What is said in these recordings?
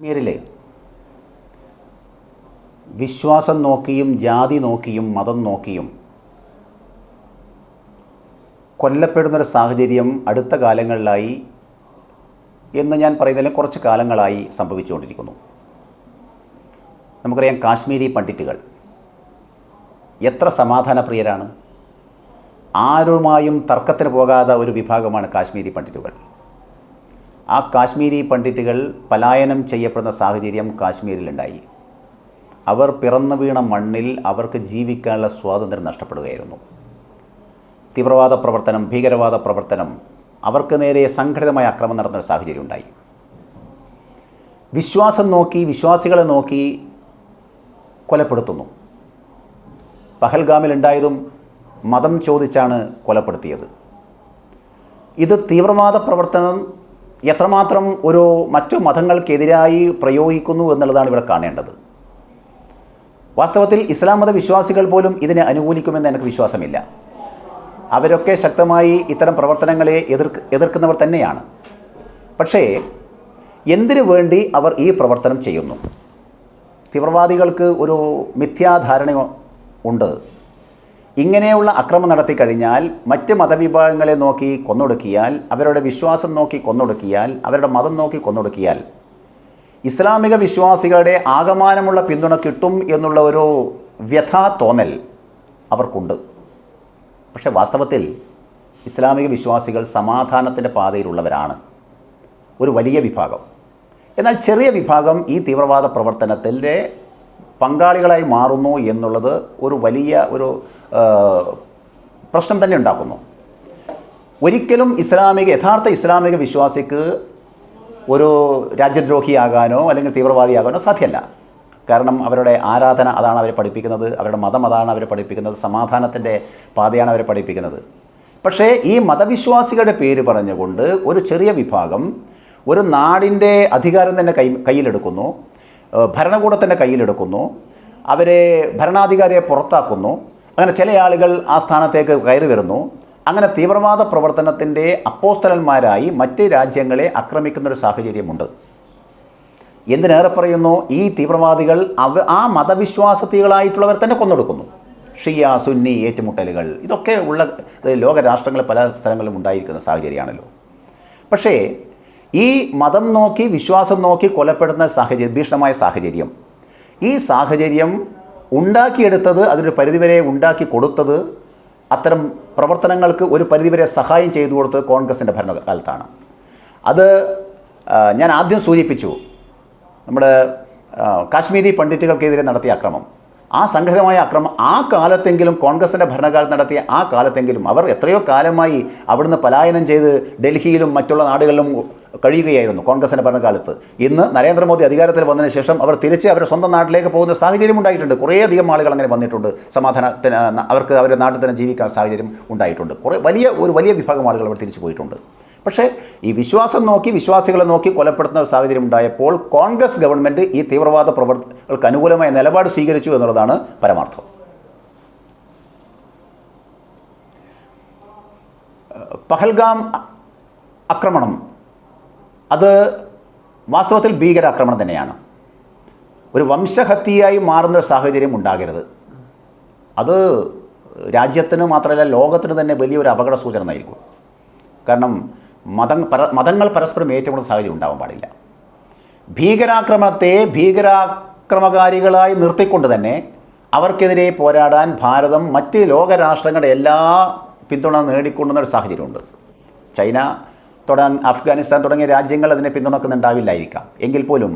കാശ്മീരിലെ വിശ്വാസം നോക്കിയും ജാതി നോക്കിയും മതം നോക്കിയും കൊല്ലപ്പെടുന്നൊരു സാഹചര്യം അടുത്ത കാലങ്ങളിലായി എന്ന് ഞാൻ പറയുന്നതിലും കുറച്ച് കാലങ്ങളായി സംഭവിച്ചുകൊണ്ടിരിക്കുന്നു. നമുക്കറിയാം കാശ്മീരി പണ്ഡിറ്റുകൾ എത്ര സമാധാനപ്രിയരാണ്. ആരുമായും തർക്കത്തിന് പോകാത്ത ഒരു വിഭാഗമാണ് കാശ്മീരി പണ്ഡിറ്റുകൾ. ആ കാശ്മീരി പണ്ഡിറ്റുകൾ പലായനം ചെയ്യപ്പെടുന്ന സാഹചര്യം കാശ്മീരിലുണ്ടായി. അവർ പിറന്നു വീണ മണ്ണിൽ അവർക്ക് ജീവിക്കാനുള്ള സ്വാതന്ത്ര്യം നഷ്ടപ്പെടുകയായിരുന്നു. തീവ്രവാദ പ്രവർത്തനം ഭീകരവാദ പ്രവർത്തനം അവർക്ക് നേരെ സംഘടിതമായ അക്രമം നടന്ന സാഹചര്യം ഉണ്ടായി. വിശ്വാസം നോക്കി വിശ്വാസികളെ നോക്കി കൊലപ്പെടുത്തുന്നു. പഹൽഗാമിലുണ്ടായതും മതം ചോദിച്ചാണ് കൊലപ്പെടുത്തിയത്. ഇത് തീവ്രവാദ പ്രവർത്തനം എത്രമാത്രം ഒരു മറ്റു മതങ്ങൾക്കെതിരായി പ്രയോഗിക്കുന്നു എന്നുള്ളതാണ് ഇവിടെ കാണേണ്ടത്. വാസ്തവത്തിൽ ഇസ്ലാം മത വിശ്വാസികൾ പോലും ഇതിനെ അനുകൂലിക്കുമെന്ന് എനിക്ക് വിശ്വാസമില്ല. അവരൊക്കെ ശക്തമായി ഇത്തരം പ്രവർത്തനങ്ങളെ എതിർക്ക് എതിർക്കുന്നവർ തന്നെയാണ്. പക്ഷേ എന്തിനു വേണ്ടി അവർ ഈ പ്രവർത്തനം ചെയ്യുന്നു? തീവ്രവാദികൾക്ക് ഒരു മിഥ്യാധാരണ ഉണ്ട്. ഇങ്ങനെയുള്ള അക്രമം നടത്തി കഴിഞ്ഞാൽ മറ്റ് മതവിഭാഗങ്ങളെ നോക്കി കൊന്നൊടുക്കിയാൽ അവരുടെ വിശ്വാസം നോക്കി കൊന്നൊടുക്കിയാൽ അവരുടെ മതം നോക്കി കൊന്നൊടുക്കിയാൽ ഇസ്ലാമിക വിശ്വാസികളുടെ ആകമാനമുള്ള പിന്തുണ കിട്ടും എന്നുള്ള ഒരു വ്യഥാ തോന്നൽ അവർക്കുണ്ട്. പക്ഷേ വാസ്തവത്തിൽ ഇസ്ലാമിക വിശ്വാസികൾ സമാധാനത്തിന്റെ പാതയിലുള്ളവരാണ്. ഒരു വലിയ വിഭാഗം. എന്നാൽ ചെറിയ വിഭാഗം ഈ തീവ്രവാദ പ്രവർത്തനത്തിന്റെ പങ്കാളികളായി മാറുന്നു എന്നുള്ളത് ഒരു വലിയ ഒരു പ്രശ്നം തന്നെ ഉണ്ടാക്കുന്നു. ഒരിക്കലും ഇസ്ലാമിക യഥാർത്ഥ ഇസ്ലാമിക വിശ്വാസിക്ക് ഒരു രാജ്യദ്രോഹിയാകാനോ അല്ലെങ്കിൽ തീവ്രവാദിയാകാനോ സാധ്യമല്ല കാരണം അവരുടെ ആരാധന അതാണ് അവരെ പഠിപ്പിക്കുന്നത് അവരുടെ മതം അതാണ് അവരെ പഠിപ്പിക്കുന്നത് സമാധാനത്തിന്റെ പാതയാണ് അവരെ പഠിപ്പിക്കുന്നത്. പക്ഷേ ഈ മതവിശ്വാസികളുടെ പേര് പറഞ്ഞുകൊണ്ട് ഒരു ചെറിയ വിഭാഗം ഒരു നാടിന്റെ അധികാരം തന്നെ കൈ കയ്യിലെടുക്കുന്നു ഭരണകൂടത്തിന്റെ കയ്യിലെടുക്കുന്നു അവരെ ഭരണാധികാരിയെ പുറത്താക്കുന്നു അങ്ങനെ ചില ആളുകൾ ആ സ്ഥാനത്തേക്ക് കയറി വരുന്നു. അങ്ങനെ തീവ്രവാദ പ്രവർത്തനത്തിന്റെ അപ്പോസ്തലന്മാരായി മറ്റ് രാജ്യങ്ങളെ ആക്രമിക്കുന്ന ഒരു സാഹചര്യമുണ്ട്. എന്തിനേറെ പറയുന്നു? ഈ തീവ്രവാദികൾ അവ ആ മതവിശ്വാസത്തികളായിട്ടുള്ളവർ തന്നെ കൊന്നൊടുക്കുന്നു. ഷിയ സുന്നി ഏറ്റുമുട്ടലുകൾ ഇതൊക്കെ ഉള്ള ലോകരാഷ്ട്രങ്ങൾ പല സ്ഥലങ്ങളിലും ഉണ്ടായിരിക്കുന്ന സാഹചര്യമാണല്ലോ. പക്ഷേ ഈ മതം നോക്കി വിശ്വാസം നോക്കി കൊലപ്പെടുന്ന സാഹചര്യം ഭീഷണമായ സാഹചര്യം ഈ സാഹചര്യം ഉണ്ടാക്കിയെടുത്തത് അതൊരു പരിധിവരെ ഉണ്ടാക്കി കൊടുത്തത് അത്തരം പ്രവർത്തനങ്ങൾക്ക് ഒരു പരിധിവരെ സഹായം ചെയ്തു കൊടുത്തത് കോൺഗ്രസിന്റെ ഭരണകാലത്താണ്. അത് ഞാൻ ആദ്യം സൂചിപ്പിച്ചു നമ്മുടെ കാശ്മീരി പണ്ഡിറ്റുകൾക്കെതിരെ നടത്തിയ അക്രമം. ആ സംഘടിതമായ അക്രമം ആ കാലത്തെങ്കിലും കോൺഗ്രസിന്റെ ഭരണകാലം നടത്തിയ ആ കാലത്തെങ്കിലും അവർ എത്രയോ കാലമായി അവിടുന്ന് പലായനം ചെയ്ത് ഡൽഹിയിലും മറ്റുള്ള നാടുകളിലും കഴിയുകയായിരുന്നു കോൺഗ്രസിന്റെ ഭരണകാലത്ത്. ഇന്ന് നരേന്ദ്രമോദി അധികാരത്തിൽ വന്നതിന് ശേഷം അവർ തിരിച്ച് അവരുടെ സ്വന്തം നാട്ടിലേക്ക് പോകുന്ന സാഹചര്യം ഉണ്ടായിട്ടുണ്ട്. കുറേയധികം ആളുകൾ അങ്ങനെ വന്നിട്ടുണ്ട്. സമാധാനത്തിന് അവർക്ക് അവരുടെ നാട്ടിൽ തന്നെ ജീവിക്കാൻ സാഹചര്യം ഉണ്ടായിട്ടുണ്ട്. കുറേ വലിയ ഒരു വലിയ വിഭാഗം ആളുകൾ അവർ തിരിച്ചു പോയിട്ടുണ്ട്. പക്ഷേ ഈ വിശ്വാസം നോക്കി വിശ്വാസികളെ നോക്കി കൊലപ്പെടുത്തുന്ന ഒരു സാഹചര്യം ഉണ്ടായപ്പോൾ കോൺഗ്രസ് ഗവൺമെന്റ് ഈ തീവ്രവാദ പ്രവർത്തകർക്ക് അനുകൂലമായ നിലപാട് സ്വീകരിച്ചു എന്നുള്ളതാണ് പരമാർത്ഥം. പഹൽഗാം ആക്രമണം അത് വാസ്തവത്തിൽ ഭീകരാക്രമണം തന്നെയാണ്. ഒരു വംശഹത്യയായി മാറുന്ന സാഹചര്യം ഉണ്ടാകരുത്. അത് രാജ്യത്തിന് മാത്രമല്ല ലോകത്തിന് തന്നെ വലിയൊരു അപകട സൂചന നൽകും കാരണം മതം പര മതങ്ങൾ പരസ്പരം ഏറ്റുമുട്ടുന്ന സാഹചര്യം ഉണ്ടാവാൻ പാടില്ല. ഭീകരാക്രമണത്തെ ഭീകരാക്രമകാരികളായി നിർത്തിക്കൊണ്ട് തന്നെ അവർക്കെതിരെ പോരാടാൻ ഭാരതം മറ്റ് ലോകരാഷ്ട്രങ്ങളുടെ എല്ലാ പിന്തുണ നേടിക്കൊണ്ടുന്ന ഒരു സാഹചര്യമുണ്ട്. ചൈന തുടങ്ങ അഫ്ഗാനിസ്ഥാൻ തുടങ്ങിയ രാജ്യങ്ങൾ അതിനെ പിന്തുണക്കുന്നുണ്ടാവില്ലായിരിക്കാം. എങ്കിൽ പോലും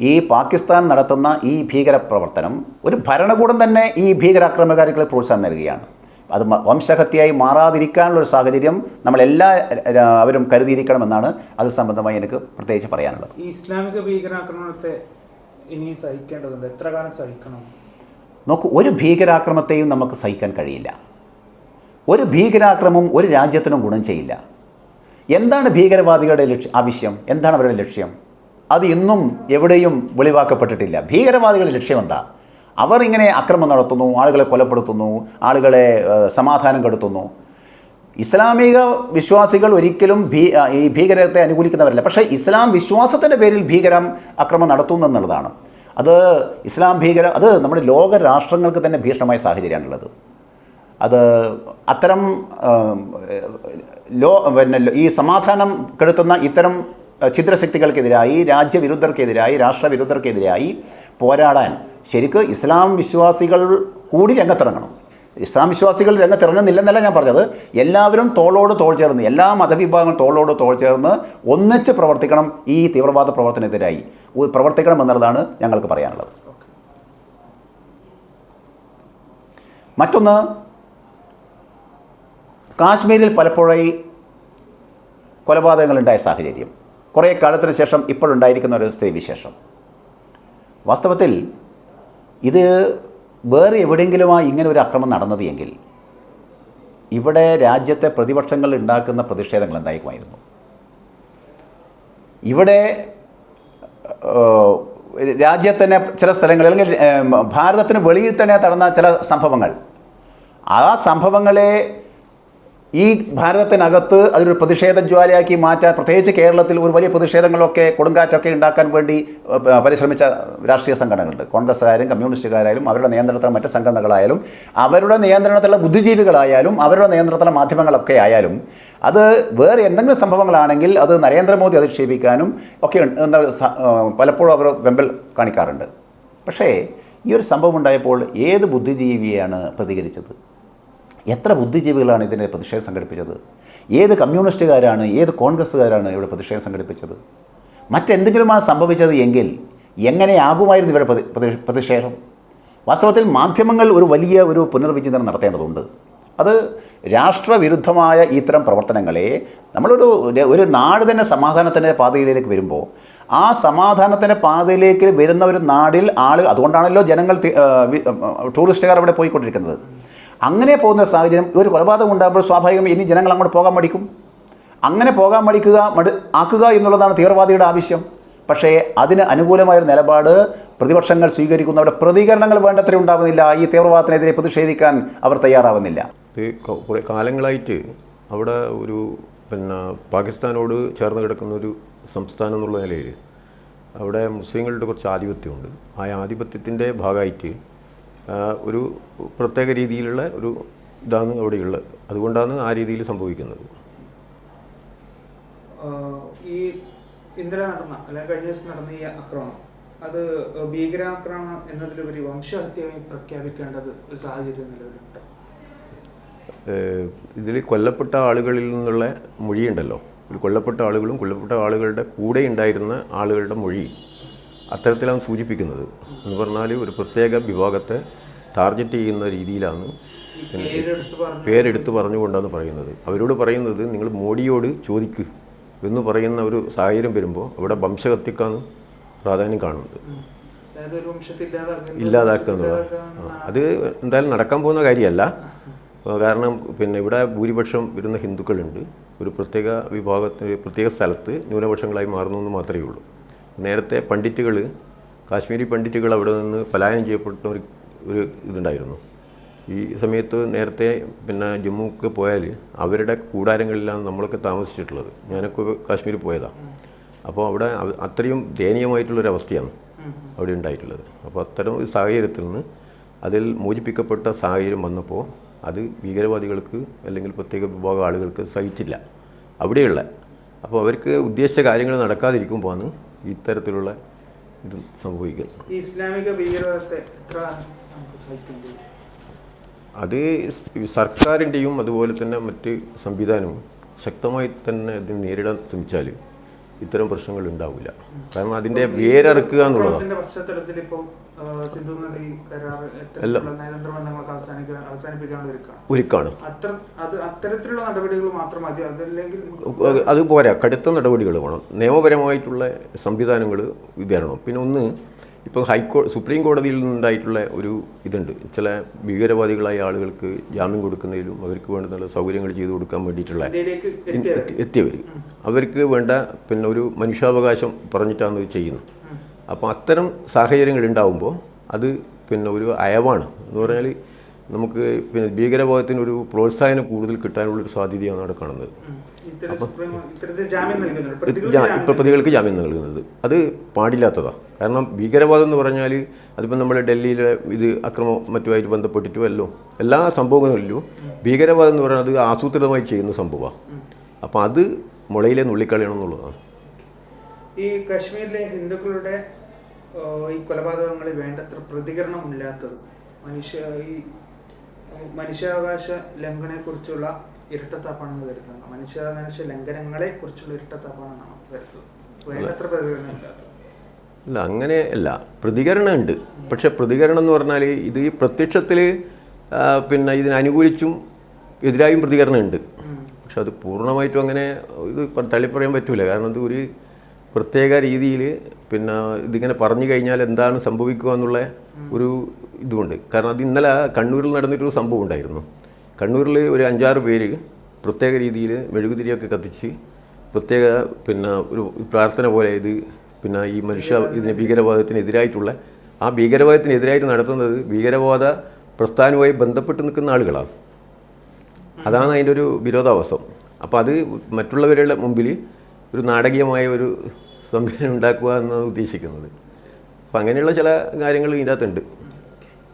ഈ പാകിസ്ഥാൻ നടത്തുന്ന ഈ ഭീകരപ്രവർത്തനം ഒരു ഭരണകൂടം തന്നെ ഈ ഭീകരാക്രമകാരികളെ പ്രോത്സാഹനം നൽകുകയാണ്. അത് വംശഹത്യയായി മാറാതിരിക്കാനുള്ള ഒരു സാഹചര്യം നമ്മളെല്ലാ അവരും കരുതിയിരിക്കണമെന്നാണ് അത് സംബന്ധമായി എനിക്ക് പ്രത്യേകിച്ച് പറയാനുള്ളത്. ഈ ഇസ്ലാമിക ഭീകരാക്രമണത്തെ ഇനിയും സഹിക്കേണ്ടതുണ്ട്. എത്ര കാലം സഹിക്കണം? നോക്കൂ ഒരു ഭീകരാക്രമത്തെയും നമുക്ക് സഹിക്കാൻ കഴിയില്ല. ഒരു ഭീകരാക്രമം ഒരു രാജ്യത്തിനും ഗുണം ചെയ്യില്ല. എന്താണ് ഭീകരവാദികളുടെ ലക്ഷ്യം ആവശ്യം എന്താണ് അവരുടെ ലക്ഷ്യം? അത് ഇന്നും എവിടെയും വെളിവാക്കപ്പെട്ടിട്ടില്ല. ഭീകരവാദികളുടെ ലക്ഷ്യം എന്താ? അവർ ഇങ്ങനെ അക്രമം നടത്തുന്നു ആളുകളെ കൊലപ്പെടുത്തുന്നു ആളുകളെ സമാധാനം കെടുത്തുന്നു. ഇസ്ലാമിക വിശ്വാസികൾ ഒരിക്കലും ഭീ ഈ ഭീകരത്തെ അനുകൂലിക്കുന്നവരല്ല. പക്ഷേ ഇസ്ലാം വിശ്വാസത്തിന്റെ പേരിൽ ഭീകരം അക്രമം നടത്തുന്നു എന്നുള്ളതാണ്. അത് ഇസ്ലാം ഭീകര അത് നമ്മുടെ ലോക രാഷ്ട്രങ്ങൾക്ക് തന്നെ ഭീഷണമായ സാഹചര്യമാണുള്ളത്. അത് അത്തരം ലോ പിന്നെ ഈ സമാധാനം കെടുത്തുന്ന ഇത്തരം ഛിദ്രശക്തികൾക്കെതിരായി രാജ്യവിരുദ്ധർക്കെതിരായി രാഷ്ട്രവിരുദ്ധർക്കെതിരായി പോരാടാൻ ശരിക്ക് ഇസ്ലാം വിശ്വാസികൾ കൂടി രംഗത്തിറങ്ങണം. ഇസ്ലാം വിശ്വാസികൾ രംഗത്തിറങ്ങുന്നില്ലെന്നല്ല ഞാൻ പറഞ്ഞത്. എല്ലാവരും തോളോട് തോൾ ചേർന്ന് എല്ലാ മതവിഭാഗങ്ങളും തോളോട് തോൾ ചേർന്ന് ഒന്നിച്ച് പ്രവർത്തിക്കണം ഈ തീവ്രവാദ പ്രവർത്തനത്തിനായി. പ്രവർത്തിക്കണം എന്നുള്ളതാണ് ഞങ്ങൾക്ക് പറയാനുള്ളത്. മറ്റൊന്ന് കാശ്മീരിൽ പലപ്പോഴായി കൊലപാതകങ്ങളുണ്ടായ സാഹചര്യം. കുറേ കാലത്തിന് ശേഷം ഇപ്പോഴുണ്ടായിരിക്കുന്ന ഒരു സ്ഥിതിവിശേഷം വാസ്തവത്തിൽ ഇത് വേറെ എവിടെയെങ്കിലുമായി ഇങ്ങനെ ഒരു അക്രമം നടന്നത് എങ്കിൽ ഇവിടെ രാജ്യത്തെ പ്രതിപക്ഷങ്ങൾ ഉണ്ടാക്കുന്ന പ്രതിഷേധങ്ങൾ എന്തായിരിക്കുമായിരുന്നു? ഇവിടെ രാജ്യത്തിന് ചില സ്ഥലങ്ങളിൽ അല്ലെങ്കിൽ ഭാരതത്തിന് വെളിയിൽ തന്നെ നടന്ന ചില സംഭവങ്ങൾ. ആ സംഭവങ്ങളെ ഈ ഭാരതത്തിനകത്ത് അതൊരു പ്രതിഷേധ ജ്വാലയാക്കി മാറ്റാൻ പ്രത്യേകിച്ച് കേരളത്തിൽ ഒരു വലിയ പ്രതിഷേധങ്ങളൊക്കെ കൊടുങ്കാറ്റൊക്കെ ഉണ്ടാക്കാൻ വേണ്ടി പരിശ്രമിച്ച രാഷ്ട്രീയ സംഘടനകളുണ്ട്. കോൺഗ്രസ്സുകാരും കമ്മ്യൂണിസ്റ്റുകാരായാലും അവരുടെ നിയന്ത്രണത്തിലുള്ള മറ്റ് സംഘടനകളായാലും അവരുടെ നിയന്ത്രണത്തിലുള്ള ബുദ്ധിജീവികളായാലും അവരുടെ നിയന്ത്രണത്തിലുള്ള മാധ്യമങ്ങളൊക്കെ ആയാലും അത് വേറെ എന്തെങ്കിലും സംഭവങ്ങളാണെങ്കിൽ അത് നരേന്ദ്രമോദി അധിക്ഷേപിക്കാനും ഒക്കെ പലപ്പോഴും അവർ വെമ്പൽ കാണിക്കാറുണ്ട്. പക്ഷേ ഈ ഒരു സംഭവം ഉണ്ടായപ്പോൾ ഏത് ബുദ്ധിജീവിയാണ് പ്രതികരിച്ചത്? എത്ര ബുദ്ധിജീവികളാണ് ഇതിനെ പ്രതിഷേധം സംഘടിപ്പിച്ചത്? ഏത് കമ്മ്യൂണിസ്റ്റുകാരാണ് ഏത് കോൺഗ്രസ്സുകാരാണ് ഇവിടെ പ്രതിഷേധം സംഘടിപ്പിച്ചത്? മറ്റെന്തെങ്കിലുമാണ് സംഭവിച്ചത് എങ്കിൽ എങ്ങനെയാകുമായിരുന്നു പ്രതി- പ്രതിഷേധം? വാസ്തവത്തിൽ മാധ്യമങ്ങൾ ഒരു വലിയ ഒരു പുനർവിചിന്തനം നടത്തേണ്ടതുണ്ട്. അത് രാഷ്ട്രവിരുദ്ധമായ ഇത്തരം പ്രവർത്തനങ്ങളെ നമ്മളൊരു ഒരു നാട് തന്നെ സമാധാനത്തിന്റെ പാതയിലേക്ക് വരുമ്പോൾ ആ സമാധാനത്തിന്റെ പാതയിലേക്ക് വരുന്ന ഒരു നാടിൽ ആളുകൾ അതുകൊണ്ടാണല്ലോ ജനങ്ങൾ ടൂറിസ്റ്റുകാർ അവിടെ പോയിക്കൊണ്ടിരിക്കുന്നത്. അങ്ങനെ പോകുന്ന സാഹചര്യം ഒരു കൊലപാതകം ഉണ്ടാകുമ്പോൾ സ്വാഭാവികമായി ഇനി ജനങ്ങൾ അങ്ങോട്ട് പോകാൻ മടിക്കും. അങ്ങനെ പോകാൻ മടിക്കുക മടി ആക്കുക എന്നുള്ളതാണ് തീവ്രവാദിയുടെ ആവശ്യം. പക്ഷേ അതിന് അനുകൂലമായൊരു നിലപാട് പ്രതിപക്ഷങ്ങൾ സ്വീകരിക്കുന്നു. അവരുടെ പ്രതികരണങ്ങൾ വേണ്ടത്ര ഉണ്ടാകുന്നില്ല ഈ തീവ്രവാദത്തിനെതിരെ പ്രതിഷേധിക്കാൻ അവർ തയ്യാറാവുന്നില്ല. കുറേ കാലങ്ങളായിട്ട് അവിടെ ഒരു പിന്നെ പാകിസ്ഥാനോട് ചേർന്ന് കിടക്കുന്ന ഒരു സംസ്ഥാനം എന്നുള്ള നിലയിൽ അവിടെ മുസ്ലിങ്ങളുടെ കുറച്ച് ആധിപത്യമുണ്ട്. ആ ആധിപത്യത്തിന്റെ ഭാഗമായിട്ട് ഒരു പ്രത്യേക രീതിയിലുള്ള ഒരു ഇതാണ് അവിടെയുള്ളത്. അതുകൊണ്ടാണ് ആ രീതിയിൽ സംഭവിക്കുന്നത്. ഈ ഇന്നലെ നടന്ന അല്ലെങ്കിൽ കഴിഞ്ഞ ദിവസം നടന്ന ഈ ആക്രമണം അത് ഭീകരാക്രമണം എന്നതിലുപരി വംശഹത്യയായി പ്രഖ്യാപിക്കേണ്ടത് ഒരു സാഹചര്യം നിലവിലുണ്ട്. ഇതിൽ കൊല്ലപ്പെട്ട ആളുകളിൽ നിന്നുള്ള മൊഴിയുണ്ടല്ലോ. കൊല്ലപ്പെട്ട ആളുകളും കൊല്ലപ്പെട്ട ആളുകളുടെ കൂടെ ഉണ്ടായിരുന്ന ആളുകളുടെ മൊഴി. അത്തരത്തിലാണ് സൂചിപ്പിക്കുന്നത്. എന്ന് പറഞ്ഞാൽ ഒരു പ്രത്യേക വിഭാഗത്തെ ടാർഗറ്റ് ചെയ്യുന്ന രീതിയിലാണ് പേരെടുത്ത് പറഞ്ഞു പേരെടുത്ത് പറഞ്ഞുകൊണ്ടാണ് പറയുന്നത്. അവരോട് പറയുന്നത് നിങ്ങൾ മോഡിയോട് ചോദിക്ക് എന്ന് പറയുന്ന ഒരു സാഹചര്യം വരുമ്പോൾ അവിടെ വംശഹത്യക്കാണ് പ്രാധാന്യം കാണുന്നത്. ഇല്ലാതാക്കുക എന്നുള്ളത് അത് എന്തായാലും നടക്കാൻ പോകുന്ന കാര്യമല്ല. കാരണം പിന്നെ ഇവിടെ ഭൂരിപക്ഷം വരുന്ന ഹിന്ദുക്കളുണ്ട്. ഒരു പ്രത്യേക വിഭാഗത്തിന് പ്രത്യേക സ്ഥലത്ത് ന്യൂനപക്ഷങ്ങളായി മാറുന്നു എന്ന് മാത്രമേ ഉള്ളൂ. നേരത്തെ പണ്ഡിറ്റുകൾ കാശ്മീരി പണ്ഡിറ്റുകൾ അവിടെ നിന്ന് പലായനം ചെയ്യപ്പെട്ട ഒരു ഒരു ഇതുണ്ടായിരുന്നു. ഈ സമയത്ത് നേരത്തെ പിന്നെ ജമ്മുക്ക് പോയാൽ അവരുടെ കൂടാരങ്ങളിലാണ് നമ്മളൊക്കെ താമസിച്ചിട്ടുള്ളത്. ഞാനൊക്കെ കാശ്മീരിൽ പോയതാണ് അപ്പോൾ അവിടെ അവ- അത്രയും ദയനീയമായിട്ടുള്ളൊരവസ്ഥയാണ് അവിടെ ഉണ്ടായിട്ടുള്ളത്. അപ്പോൾ അത്തരം ഒരു സാഹചര്യത്തിൽ നിന്ന് അതിൽ മോചിപ്പിക്കപ്പെട്ട സാഹചര്യം വന്നപ്പോൾ അത് ഭീകരവാദികൾക്ക് അല്ലെങ്കിൽ പ്രത്യേക വിഭാഗം ആളുകൾക്ക് സഹിച്ചില്ല. അവിടെയുള്ള. അപ്പോൾ അവർക്ക് ഉദ്ദേശിച്ച കാര്യങ്ങൾ നടക്കാതിരിക്കുമ്പോഴാണ് ഇത്തരത്തിലുള്ള ഇത് സംഭവിക്കുന്നത് ഇസ്ലാമിക ഭീകരവാദത്തെ? അത് സർക്കാരിന്റെയും അതുപോലെ തന്നെ മറ്റ് സംവിധാനവും ശക്തമായി തന്നെ ഇതിനെ നേരിടാൻ ശ്രമിച്ചാൽ ഇത്തരം പ്രശ്നങ്ങൾ ഉണ്ടാവില്ല. കാരണം അതിന്റെ വേരറുക്കുക എന്നുള്ളതാണ്. അവസാനിപ്പിക്കാനുള്ള ഒരുക്കാണ്. അത് പോരാ. കടുത്ത നടപടികൾ വേണം. നിയമപരമായിട്ടുള്ള സംവിധാനങ്ങൾ വരണം പിന്നെ ഒന്ന് ഇപ്പോൾ ഹൈക്കോ സുപ്രീം കോടതിയിൽ നിന്നുണ്ടായിട്ടുള്ള ഒരു ഇതുണ്ട്. ചില ഭീകരവാദികളായ ആളുകൾക്ക് ജാമ്യം കൊടുക്കുന്നതിലും അവർക്ക് വേണ്ടുന്ന സൗകര്യങ്ങൾ ചെയ്തു കൊടുക്കാൻ വേണ്ടിയിട്ടുള്ള എത്തിയവർ. അവർക്ക് വേണ്ട പിന്നെ ഒരു മനുഷ്യാവകാശം പറഞ്ഞിട്ടാണ് ഇത് ചെയ്യുന്നത്. അപ്പോൾ അത്തരം സാഹചര്യങ്ങൾ ഉണ്ടാവുമ്പോൾ അത് പിന്നെ ഒരു അയവാണ്. എന്ന് പറഞ്ഞാൽ നമുക്ക് പിന്നെ ഭീകരവാദത്തിന് ഒരു പ്രോത്സാഹനം കൂടുതൽ കിട്ടാനുള്ളൊരു സാധ്യതയാണ് അവിടെ കാണുന്നത്. അപ്പം പ്രതികൾക്ക് ജാമ്യം നൽകുന്നത്. അത് പാടില്ലാത്തതാണ് കാരണം ഭീകരവാദം എന്ന് പറഞ്ഞാൽ അതിപ്പോൾ നമ്മൾ ഡൽഹിയിലെ ഇത് അക്രമം മറ്റുമായിട്ട് ബന്ധപ്പെട്ടിട്ടും അല്ലോ എല്ലാ സംഭവങ്ങളിലും ഭീകരവാദം എന്ന് പറഞ്ഞാൽ അത് ആസൂത്രിതമായി ചെയ്യുന്ന സംഭവമാണ് അപ്പം അത് മുളയിലെ നുള്ളിക്കളയണം എന്നുള്ളതാണ്. ഈ കാശ്മീരിലെ ഹിന്ദുക്കളുടെ ഈ കൊലപാതകങ്ങളിൽ വേണ്ടത്ര പ്രതികരണമില്ലാത്തത് മനുഷ്യ ഈ മനുഷ്യാവകാശ ലംഘനയെ കുറിച്ചുള്ള ഇരട്ടത്താപ്പാണെന്ന് വരുത്തുന്നത്. മനുഷ്യാവകാശ ലംഘനങ്ങളെ കുറിച്ചുള്ള ഇരട്ടത്താപ്പാണെന്നാണ് വരുത്തുന്നത്. വേണ്ടത്ര പ്രതികരണം ഇല്ലാത്തത് അല്ല അങ്ങനെ അല്ല. പ്രതികരണം ഉണ്ട്. പക്ഷെ പ്രതികരണം എന്ന് പറഞ്ഞാൽ ഇത് ഈ പ്രത്യക്ഷത്തിൽ പിന്നെ ഇതിനെ അനുകൂലിച്ചും എതിരായും പ്രതികരണം ഉണ്ട്. പക്ഷെ അത് പൂർണമായിട്ടും അങ്ങനെ ഇത് തള്ളിപ്പറയാൻ പറ്റില്ല കാരണം ഇത് ഒരു പ്രത്യേക രീതിയിൽ പിന്നെ ഇതിങ്ങനെ പറഞ്ഞു കഴിഞ്ഞാൽ എന്താണ് സംഭവിക്കുക എന്നുള്ള ഒരു ഇതുമുണ്ട് കാരണം അത് ഇന്നലെ കണ്ണൂരിൽ നടന്നിട്ടൊരു സംഭവം ഉണ്ടായിരുന്നു. കണ്ണൂരിൽ ഒരു അഞ്ചാറ് പേര് പ്രത്യേക രീതിയിൽ മെഴുകുതിരിയൊക്കെ കത്തിച്ച് പ്രത്യേക പിന്നെ ഒരു പ്രാർത്ഥന പോലെ ഇത് പിന്നെ ഈ മനുഷ്യ ഇതിന് ഭീകരവാദത്തിനെതിരായിട്ടുള്ള ആ ഭീകരവാദത്തിനെതിരായിട്ട് നടത്തുന്നത് ഭീകരവാദ പ്രസ്ഥാനവുമായി ബന്ധപ്പെട്ട് നിൽക്കുന്ന ആളുകളാണ്. അതാണ് അതിന്റെ ഒരു വിരോധാഭാസം അപ്പോൾ അത് മറ്റുള്ളവരുടെ മുമ്പിൽ ഒരു നാടകീയമായ ഒരു സംവിധാനം ഉണ്ടാക്കുക എന്നാണ് ഉദ്ദേശിക്കുന്നത്. അപ്പം അങ്ങനെയുള്ള ചില കാര്യങ്ങൾ ഇതിന്റെ അകത്തുണ്ട്